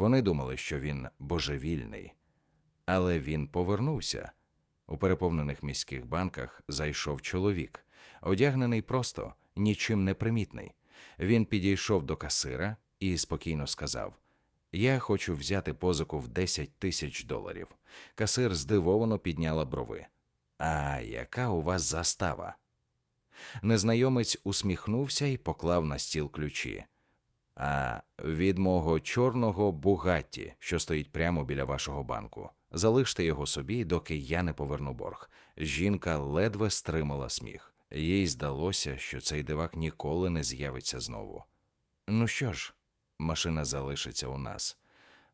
Вони думали, що він божевільний. Але він повернувся. У переповнених міських банках зайшов чоловік, одягнений просто, нічим не примітний. Він підійшов до касира і спокійно сказав: Я хочу взяти позику в 10 тисяч доларів. Касир здивовано підняла брови. А яка у вас застава? Незнайомець усміхнувся і поклав на стіл ключі. А від мого чорного бугатті, що стоїть прямо біля вашого банку. Залиште його собі, доки я не поверну борг. Жінка ледве стримала сміх. Їй здалося, що цей дивак ніколи не з'явиться знову. Ну що ж, машина залишиться у нас,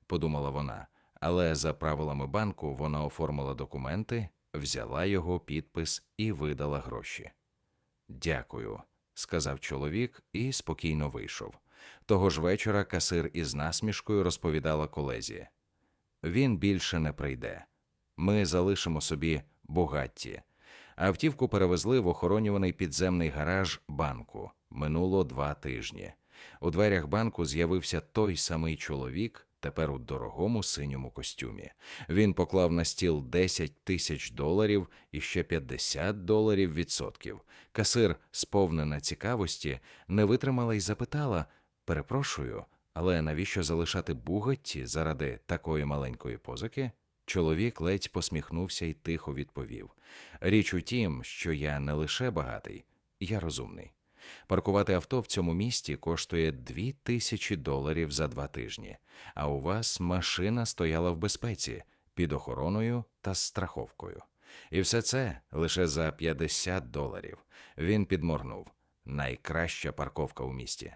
подумала вона, але за правилами банку вона оформила документи, взяла його підпис і видала гроші. Дякую, сказав чоловік і спокійно вийшов. Того ж вечора касир із насмішкою розповідала колезі. Він більше не прийде. Ми залишимо собі богатті. Автівку перевезли в охоронюваний підземний гараж банку. Минуло два тижні. У дверях банку з'явився той самий чоловік, тепер у дорогому синьому костюмі. Він поклав на стіл 10 тисяч доларів і ще 50 доларів відсотків. Касир, сповнена цікавості, не витримала і запитала: Перепрошую, але навіщо залишати бугатті заради такої маленької позики? Чоловік ледь посміхнувся і тихо відповів: Річ у тім, що я не лише багатий, я розумний. Паркувати авто в цьому місті коштує дві тисячі доларів за два тижні, а у вас машина стояла в безпеці під охороною та страховкою. І все це лише за 50 доларів. Він підморгнув. Найкраща парковка у місті.